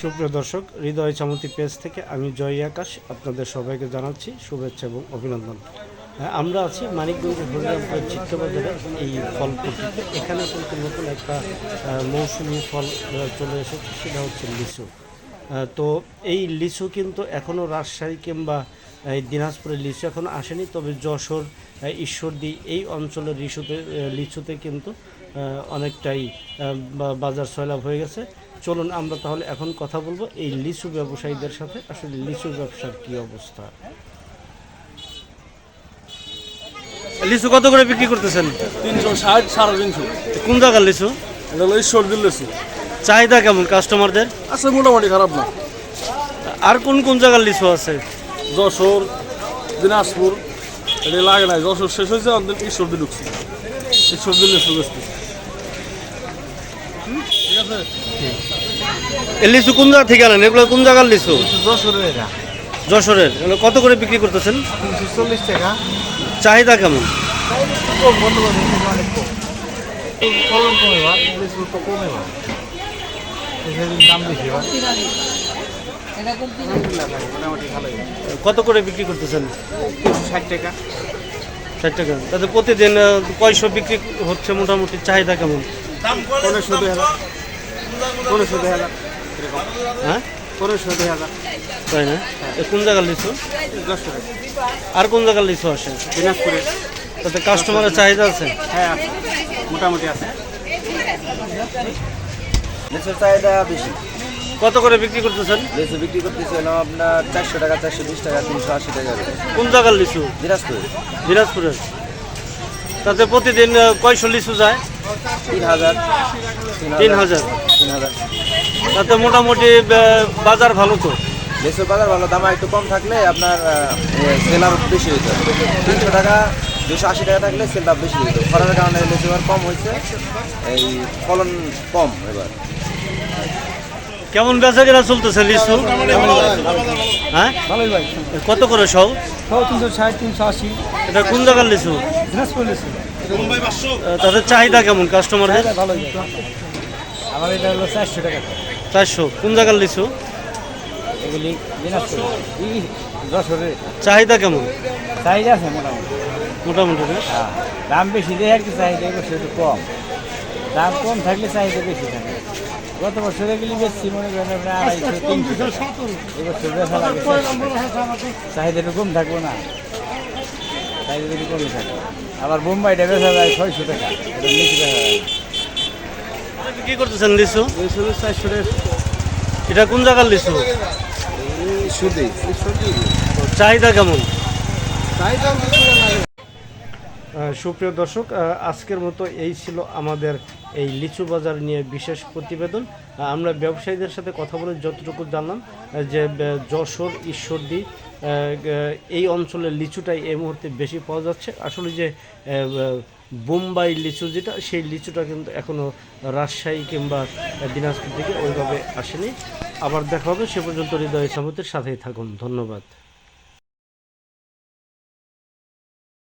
সুপ্রিয় দর্শক হৃদয় চামতি পেজ থেকে আমি জয় আকাশ আপনাদের সবাইকে জানাচ্ছি শুভেচ্ছা এবং অভিনন্দন। হ্যাঁ, আমরা আছি মানিকগঞ্জের হরিরামপুরের চিত্তবাজারে এই ফল এখানে কিন্তু নতুন একটা মৌসুমি ফল চলে এসেছে সেটা হচ্ছে লিচু। তো এই লিচু কিন্তু এখনও রাজশাহী কিংবা এই দিনাজপুরের লিচু এখনও আসেনি। তবে যশোর ঈশ্বরদী এই অঞ্চলের লিচুতে লিচুতে কিন্তু অনেকটাই বা- বাজার সয়লাভ হয়ে গেছে। চলুন আমরা তাহলে এখন কথা বলব এই লিচু ব্যবসায়ীদের সাথে। আসলে লিচু ব্যবসার কি অবস্থা? লিচু কত করে বিক্রি করতেছেন? তিনশো ষাট সাড়ে তিনশো। কোন জায়গার লিচু? এটা হলো ঈশ্বর দিল্লেছি চাহিদা কেমন কাস্টমারদের আসলে মোটামুটি খারাপ না। আর কোন কোন জায়গার লিচু আছে? যশোর দিনাজপুর এটা লাগে নাই। যশোর শেষ হয়েছে অন্তত ঈশ্বর ঢুকছে। ঈশ্বর দিল্লে শুভেচ্ছা ঠিক আছে এই লিচু কোন জায়গা থেকে আনেন? এগুলো কোন জায়গার লিচু যশোরের এটা। যশোরের। এগুলো কত করে বিক্রি করতেছেন? চল্লিশ টাকা। চাহিদা কেমন? কম দাম বেশি কত করে বিক্রি করতেছেন? ষাট টাকা। ষাট টাকা। তাতে প্রতিদিন কয়শো বিক্রি হচ্ছে মোটামুটি? চাহিদা কেমন? পনেরোশো দুই হাজার। পনেরোশো দুই হাজার। হ্যাঁ? পনেরোশো দুই হাজার। তাই না? কোন জায়গার লিচু? আর কোন জায়গার লিচু আসে? দিনাজপুরে। তাতে কাস্টমারের চাহিদা আছে? হ্যাঁ মোটামুটি আছে। লিচুর চাহিদা বেশি। কত করে বিক্রি করতেছেন? লিচু বিক্রি করতেছি হলো আপনার চারশো টাকা চারশো বিশ টাকা তিনশো আশি টাকা। কোন জায়গার লিচু দিনাজপুর। দিনাজপুরের। তাতে প্রতিদিন কয়শো লিচু যায়? তিন হাজার। তিন হাজার। তিন হাজার। তাতে মোটামুটি বাজার ভালো তো? লিচুর বাজার ভালো দাম একটু কম থাকলে আপনার সেল আরও বেশি হইতো। তিনশো টাকা দুশো আশি টাকা থাকলে সেল দাম বেশি হইতো। খরার কারণে লিচু কম হয়েছে এই ফলন কম এবার। কেমন বেচা কেনা চলতেছে লিচু হ্যাঁ? কত করে সব সব তিনশো ষাট তিনশো আশি এটা কোন জায়গার লিচু দিনাজপুর লিচু তাদের চাহিদা কেমন কাস্টমারদের ভালোই আমার এটা হলো চারশো। টাকা চারশো কোন জায়গার লিচু এগুলি চাহিদা কেমন? চাহিদা আছে মোটামুটি মোটামুটি হ্যাঁ? দাম বেশি দেয় আর কি, চাহিদা কম। দাম কম থাকলে চাহিদা বেশি থাকে। গত বছর এগুলি বেশি মনে করেন আপনার আড়াইশো তিনশো এবছর লাগে। চাহিদা একটু কম থাকব না। চাহিদা একটু কমই থাকে। আবার বোম্বাইটা বেচা যায় ছয়শো টাকা। এটা বেশি দেখা যায় কি করতেছেন লিচু। চারশো টাকা এটা কোন জায়গার লিচু? সুদি। চাহিদা কেমন? চাহিদা সুপ্রিয় দর্শক আজকের মতো এই ছিল আমাদের এই লিচু বাজার নিয়ে বিশেষ প্রতিবেদন। আমরা ব্যবসায়ীদের সাথে কথা বলে যতটুকু জানলাম যে যশোর, ঈশ্বরদী এই অঞ্চলের লিচুটাই এই মুহূর্তে বেশি পাওয়া যাচ্ছে। আসলে যে বোম্বাই লিচু যেটা, সেই লিচুটা কিন্তু এখনও রাজশাহী কিংবা দিনাজপুর থেকে ওইভাবে আসেনি। আবার দেখা হবে, সে পর্যন্ত হৃদয় সামতের সাথেই থাকুন। ধন্যবাদ।